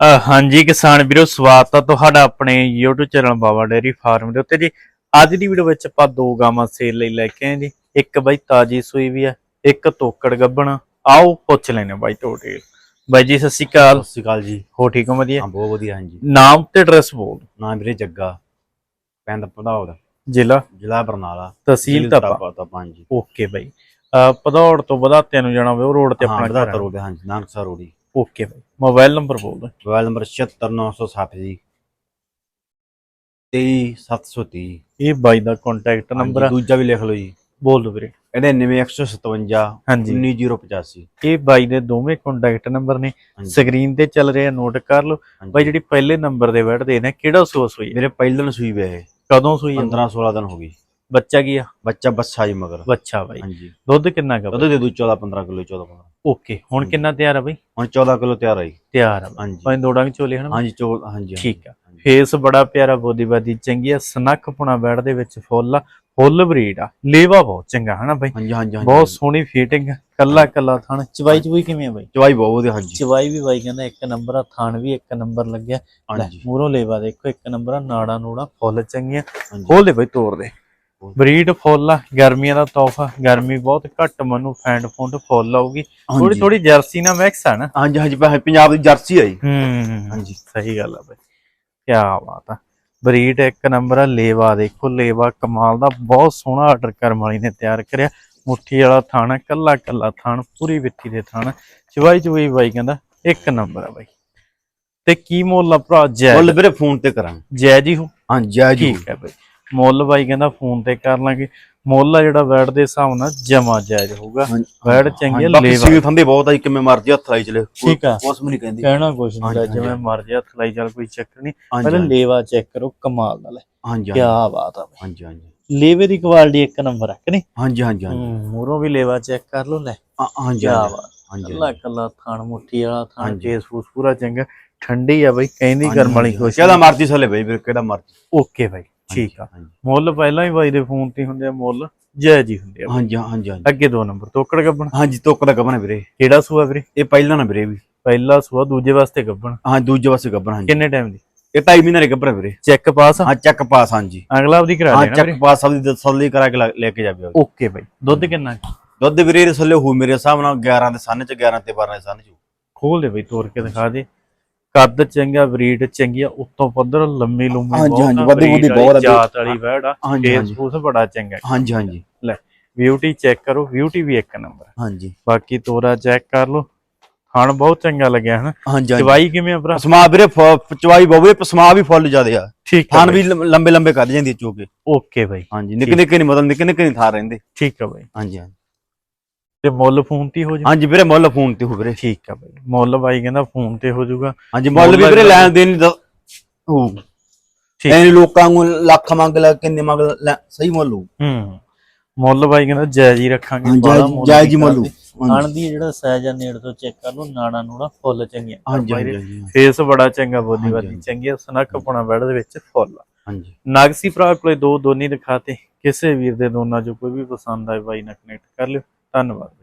ਹਾਂਜੀ ਕਿਸਾਨ ਵੀਰੋ ਸਵਾਗਤ ਹੈ ਤੁਹਾਡਾ ਆਪਣੇ YouTube channel Baba dairy farm ਦੇ ਉੱਤੇ ਜੀ। ਅੱਜ ਦੀ ਵੀਡੀਓ ਵਿੱਚ ਆਪਾਂ ਦੋ ਗਾਵਾਂ ਸੇਲ ਲਈ ਲੈ ਕੇ ਆਏ ਜੀ। ਇੱਕ ਬਾਈ ਤਾਜੀ ਸੂਈ ਵੀ ਆ ਇੱਕ ਤੋਕੜ ਗੱਬਣ ਆਓ ਪੁੱਛ ਲੈਣੇ ਬਾਈ ਟੋਟੇਲ ਬਾਈ ਜੀ ਸਤਿ ਸ਼੍ਰੀ ਅਕਾਲ। ਸਤਿ ਸ਼੍ਰੀ ਅਕਾਲ ਜੀ। ਹੋ ਠੀਕ ਹੋ ਵਧੀਆ? ਹਾਂ ਬਹੁਤ ਵਧੀਆ ਹਾਂਜੀ। ਨਾਮ ਤੇ ਐਡਰੈਸ ਬੋਲ ਨਾਮ ਵੀਰੇ ਜੱਗਾ ਪਿੰਡ ਪਧੌੜ ਜ਼ਿਲ੍ਹਾ? ਜ਼ਿਲ੍ਹਾ ਬਰਨਾਲਾ। ਤਹਿਸੀਲ ਤਪਾ ਤਪਾ ਪੰਜ ਓਕੇ ਬਾਈ। ਭਦੌੜ ਤੋਂ ਵਧਾਤਿਆਂ ਨੂੰ ਜਾਣਾ ਹੋਵੇ ਉਹ ਰੋਡ ਤੇ ਆਪਣਾ ਘਰ ਹਾਂਜੀ ਨਾਨਕਸਰ ਰੋੜੀ ਓਕੇ ਬਾਈ ਮੋਬਾਈਲ ਨੰਬਰ ਬੋਲ ਦਿਓ ਮੋਬਾਈਲ ਨੰਬਰ 76907 ਜੀ। 23730 ਇਹ ਬਾਈ ਦਾ ਕੰਟੈਕਟ ਨੰਬਰ ਆ। ਦੂਜਾ ਵੀ ਲਿਖ ਲਓ ਜੀ। ਬੋਲ ਦਿਓ ਵੀਰੇ। ਇਹਦੇ 9157 ਹਾਂਜੀ। 19085 ਇਹ ਬਾਈ ਦੇ ਦੋਵੇਂ ਕੰਟੈਕਟ ਨੰਬਰ ਨੇ। ਸਕਰੀਨ ਤੇ ਚੱਲ ਰਿਹਾ ਨੋਟ ਕਰ ਲਓ। ਬਾਈ ਜਿਹੜੀ ਪਹਿਲੇ ਨੰਬਰ ਦੇ ਬੈਠਦੇ ਨੇ ਕਿਹੜਾ ਸੋਸ ਹੋਈ? ਹੈ? ਮੇਰੇ ਪਹਿਲਣ ਸੂਈ ਵੇ। ਕਦੋਂ ਸੂਈ ਹੈ? 15 16 ਦਿਨ ਹੋ ਗਈ ਬੱਚਾ ਕੀ ਆ? ਬੱਚਾ ਬੱਸਾ ਜੀ ਮਗਰ। ਬੱਚਾ ਬਾਈ। ਹਾਂਜੀ। ਦੁੱਧ ਕਿੰਨਾ ਕਾ ਦੁੱਧ ਦੇ ਦੂ 14 15 ਕਿਲੋ 14 15 ਓਕੇ ਹੁਣ ਕਿੰਨਾ ਤਿਆਰ ਆ ਬਾਈ? ਹੁਣ 14 ਕਿਲੋ ਤਿਆਰ ਆਈ ਤਿਆਰ ਆ ਹਾਂਜੀ। ਭਾਵੇਂ ਦੋੜਾਂ ਵਿੱਚ ਚੋਲੇ ਹਨ ਹਾਂਜੀ ਚੋ ਹਾਂਜੀ। ਠੀਕ ਆ। ਫੇਸ ਬੜਾ ਪਿਆਰਾ ਬੋਦੀਬਾਦੀ ਚੰਗੀ ਆ ਸਨੱਖ ਪੁਣਾ ਬੈਠ ਦੇ ਵਿੱਚ ਫੁੱਲ ਆ ਫੁੱਲ ਬਰੀਡ ਆ ਲੇਵਾ ਬਹੁਤ ਚੰਗਾ ਹਨਾ ਬਾਈ? ਹਾਂਜੀ ਹਾਂਜੀ ਬਹੁਤ ਸੋਹਣੀ ਫੀਟਿੰਗ ਕੱਲਾ ਕੱਲਾ ਥਣ ਚਵਾਈ ਚਵਾਈ ਕਿਵੇਂ ਆ ਬਾਈ? ਚਵਾਈ ਬਹੁਤ ਵਧੀਆ ਹਾਂਜੀ। ਚਵਾਈ ਵੀ ਬਾਈ ਕਹਿੰਦਾ ਇੱਕ ਨੰਬਰ ਆ ਥਣ ਵੀ ਇੱਕ ਨੰਬਰ ਲੱਗਿਆ। ਮੂਰੋਂ ਲੇਵਾ ਦੇਖੋ ਇੱਕ ਨੰਬਰ ਆ ਨਾੜਾ ਨੂੜਾ ਫੁੱਲ ਚੰਗੀਆਂ। ਖੋਲ ਦੇ ਬਈ ਤੋੜ ਦੇ। ਬਰੀਡ ਫੁੱਲ ਆ ਗਰਮੀਆਂ ਦਾ ਤੋਹਫਾ ਗਰਮੀ ਬਹੁਤ ਘੱਟ ਮਨੂੰ ਫੈਂਡ ਫੁੰਡ ਫੁੱਲ ਆਊਗੀ। ਥੋੜੀ। ਥੋੜੀ ਜਰਸੀ ਨਾਲ ਮਿਕਸ ਆ ਨਾ? ਹਾਂਜੀ ਹਾਂਜੀ ਪਾ- ਪੰਜਾਬ ਦੀ ਜਰਸੀ ਆਈ ਹੂੰ ਹਾਂਜੀ। ਸਹੀ ਗੱਲ ਆ ਬਈ। ਕੀ ਬਾਤ ਆ। ਬਰੀਡ ਇੱਕ ਨੰਬਰ ਆ ਲੇਵਾ ਦੇਖੋ ਲੇਵਾ ਕਮਾਲ ਦਾ ਬਹੁਤ ਸੋਹਣਾ ਆਰਡਰ ਕਰਮ ਵਾਲੀ ਨੇ ਤਿਆਰ ਕਰਿਆ। ਮੁੱਠੀ ਵਾਲਾ ਥਾਣਾ ਕੱਲਾ ਕੱਲਾ ਥਾਣ ਪੂਰੀ ਵਿੱਥੀ ਦੇ ਥਾਣ ਚਵਾਈ ਚਵਾਈ ਬਾਈ ਕਹਿੰਦਾ ਇੱਕ ਨੰਬਰ ਆ ਬਾਈ। ਤੇ ਕੀ ਮੁੱਲ ਆ ਭਰਾ ਜੈ ਮੁੱਲ ਵੀਰੇ ਫੋਨ ਤੇ ਕਰਾਂਗੇ। ਜੈ ਜੀ ਹੋ। ਹਾਂ ਜੈ ਜੀ ਠੀਕ ਹੈ। ਬਈ। ਮੁੱਲ ਬਾਈ ਕਹਿੰਦਾ ਫੋਨ ਤੇ ਕਰ ਲਾਂਗੇ। ਮੁੱਲ ਆ ਜਿਹੜਾ ਬੈਡ ਦੇ ਹਿਸਾਬ ਨਾਲ ਜਮਾ ਜਾਇਜ਼ ਹੋਊਗਾ। ਬੈਡ ਚੰਗੀ ਆ, ਲੇਵਾ। ਸੀਲ ਥੰਦੇ ਬਹੁਤ ਆਈ ਕਿਵੇਂ ਮਰਜ਼ੀ ਹੱਥ ਲਾਈ ਚਲੇ। ਠੀਕ ਆ। ਵੀ ਨਹੀਂ ਕਹਿੰਦੀ। ਕਹਿਣਾ ਕੁਛ ਨਹੀਂ ਜਿਵੇਂ। ਮਰਜ਼ੀ ਹੱਥ ਲਾਈ ਚੱਲ ਕੋਈ ਚੱਕਰ ਨਹੀਂ। ਪਹਿਲਾਂ ਲੇਵਾ ਚੈੱਕ ਕਰੋ ਕਮਾਲ ਦਾ ਲੈ ਹਾਂਜੀ ਕੀ ਬਾਤ ਆ ਬਈ। ਹਾਂਜੀ ਹਾਂਜੀ। ਲੇਵੇ ਦੀ ਕੁਆਲਿਟੀ ਇੱਕ ਨੰਬਰ ਆ ਕਿ ਨਹੀਂ? ਹਾਂਜੀ ਹਾਂਜੀ ਹਾਂਜੀ। ਮੂਰੋਂ ਵੀ ਲੇਵਾ ਚੈੱਕ ਕਰ ਲਓ ਲੈ ਹਾਂ- ਹਾਂਜੀ ਕੀ ਹਾਂਜੀ। ਬਾਤ। ਹਾਂਜੀ ਕੱਲਾ ਕੱਲਾ ਥਾਣ ਮੁੱਠੀ ਵਾਲਾ ਥਾਣ। ਕੇਸ ਫੂਸ ਪੂਰਾ ਚੰਗਾ। ਠੰਡੀ ਆ ਬਈ ਕਹਿੰਦੀ ਕਰਮ ਵਾਲੀ ਖੁਸ਼। ਕਿਹਦਾ ਮਰਜ਼ੀ ਥੱਲੇ ਬਈ ਕਿਹੜਾ ਮਰਜ਼ੀ। ਓਕੇ ਬਾਈ। ਠੀਕ ਆ। ਹਾਂਜੀ। ਮੁੱਲ ਪਹਿਲਾਂ ਹੀ ਬਾਈ ਦੇ ਫੋਨ ਤੇ ਹੀ ਹੁੰਦੇ ਆ ਮੁੱਲ ਜਾਇਜ਼ ਹੀ ਹੁੰਦੇ ਆ ਹਾਂਜੀ ਹਾਂਜੀ ਹਾਂਜੀ। ਅੱਗੇ ਦੋ ਨੰਬਰ ਤੋਕੜ ਗੱਬਣ? ਹਾਂਜੀ ਤੋਕ ਦਾ ਗੱਬਨ ਵੀਰੇ। ਕਿਹੜਾ ਸੂਆ ਵੀਰੇ? ਇਹ ਪਹਿਲਾਂ ਨਾ ਵੀਰੇ ਵੀ। ਪਹਿਲਾ ਸੂਆ ਦੂਜੇ ਵਾਸਤੇ ਗੱਬਣ। ਹਾਂ ਦੂਜੇ ਪਾਸੇ ਗੱਬਨ ਹਾਂਜੀ। ਕਿੰਨੇ ਟਾਈਮ ਦੀ? ਇਹ ਢਾਈ ਮਹੀਨੇ ਦੇ ਗੱਬਰ ਵੀਰੇ। ਚੈੱਕ ਪਾਸ ਹਾਂ ਚੱਕ ਪਾਸ ਹਾਂਜੀ। ਅਗਲਾ ਆਪਦੀ ਕਰਾ ਹਾਂ ਲੈਣਾ ਚੱਕ ਵੀਰੇ। ਪਾਸ ਸਭ ਦੀ ਤਸੱਲੀ ਕਰਾ ਕੇ ਲੈ- ਲੈ ਕੇ ਜਾਵੇ ਓਕੇ ਬਾਈ। ਦੁੱਧ ਕਿੰਨਾ ਦੁੱਧ ਵੀਰੇ ਦੇ ਥੱਲੇ ਹੋ ਮੇਰੇ ਹਿਸਾਬ ਨਾਲ 11 ਦੇ ਸੰਨ ਚ 11 ਤੇ 12 ਦੇ ਸੰਨ ਚ ਖੋਲ ਦੇ ਬਈ ਤੋੜ ਕੇ ਦਿਖਾ ਦੇ। ਕੱਦ ਚੰਗਾ ਬਰੀਡ ਚੰਗੀ ਆ ਉੱਤੋਂ ਪੱਧਰ ਲੰਮੀ ਲੰਮੀ ਹਾਂਜੀ, ਹਾਂਜੀ, breed ਵੱਡੀ ਬਹੁਤ ਆ, ਜਾਤ ਵਾਲੀ ਵੈੜ ਆ ਹਾਂਜੀ ਫੂਸ ਬੜਾ ਚੰਗਾ ਹਾਂਜੀ ਹਾਂਜੀ। ਲੈ ਬਿਊਟੀ ਚੈੱਕ ਕਰੋ ਬਿਊਟੀ ਵੀ ਇੱਕ ਨੰਬਰ ਹਾਂਜੀ। ਬਾਕੀ ਤੋਰਾ ਚੈੱਕ ਕਰ ਲਓ। ਖਾਣ ਬਹੁਤ ਚੰਗਾ ਲੱਗਿਆ ਹਨ? ਚਵਾਈ ਕਿਵੇਂ ਆ ਭਰਾ? ਪਸਮਾ ਵੀਰੇ ਚਵਾਈ ਬੋਵੇ ਪਸਮਾ ਵੀ ਫੁੱਲ ਜਿਆਦੇ ਆ। ਠੀਕ ਹੈ ਵੀ ਲੰਬੇ ਲੰਬੇ ਕੱਢ ਜਾਂਦੀ ਚੋਕੇ ਓਕੇ ਬਾਈ। ਹਾਂਜੀ ਨਿੱਕੇ ਨਿੱਕੇ ਨਹੀਂ ਮਤਲਬ ਨਿੱਕੇ ਨਿੱਕੇ ਨਹੀਂ ਥਾਰ ਰਹਿੰਦੇ। ਠੀਕ ਆ ਬਾਈ। ਹਾਂਜੀ ਹਾਂਜੀ। ਤੇ ਮੁੱਲ ਫੋਨ ਤੇ ਹੀ ਹੋ ਜਾ ਹਾਂਜੀ ਵੀਰੇ ਮੁੱਲ ਫੋਨ ਤੇ ਹੋ ਵੀਰੇ। ਠੀਕ ਆ ਬਾਈ। ਮੁੱਲ ਬਾਈ ਕਹਿੰਦਾ ਫੋਨ ਤੇ ਹੋ ਜਾਊਗਾ। ਹਾਂਜੀ ਮੁੱਲ ਵੀ ਵੀਰੇ ਲੈਣ ਦੇਣ ਦਾ ਹੋ ਠੀਕ। ਐਨ ਲੋਕਾਂ ਨੂੰ ਲੱਖ ਮੰਗ ਲੈ ਕਿੰਨੇ ਮੰਗ ਲੈ ਸਹੀ ਮੁੱਲ ਹੋ ਹੂੰ ਮੁੱਲ ਬਾਈ ਕਹਿੰਦਾ ਜਾਇਜ਼ ਹੀ ਰੱਖਾਂਗੇ ਜਾਇਜ਼- ਮੁੱਲ ਜਾਇਜ਼ ਹੀ ਮੁੱਲ। ਖਾਣ ਦੀ ਜਿਹੜਾ ਸਾਈਜ਼ ਆ ਨੇੜ ਤੋਂ ਚੈੱਕ ਕਰ ਲਓ ਨਾੜਾ ਨੂੜਾ ਫੁੱਲ ਚੰਗੀਆਂ। ਹਾਂਜੀ ਫੇਸ ਬੜਾ ਚੰਗਾ ਬਾਦੀ ਹਾਂਜੀ। ਚੰਗੀ ਆ ਸਨੱਖ ਪੁਣਾ ਬੈੜ ਦੇ ਵਿੱਚ ਫੁੱਲ। ਹਾਂਜੀ। ਨਾਗਸੀ ਭਰਾ ਕੋਲੇ ਦੋ ਦੋਨੀ ਦਿਖਾਤੇ ਕਿਸੇ ਵੀਰ ਦੇ ਦੋਨਾਂ ਚੋਂ ਕੋਈ ਵੀ ਪਸੰਦ ਆਏ ਬਾਈ ਨਾਲ ਕਨੈਕਟ ਕਰ ਲਿਓ। ਧੰਨਵਾਦ।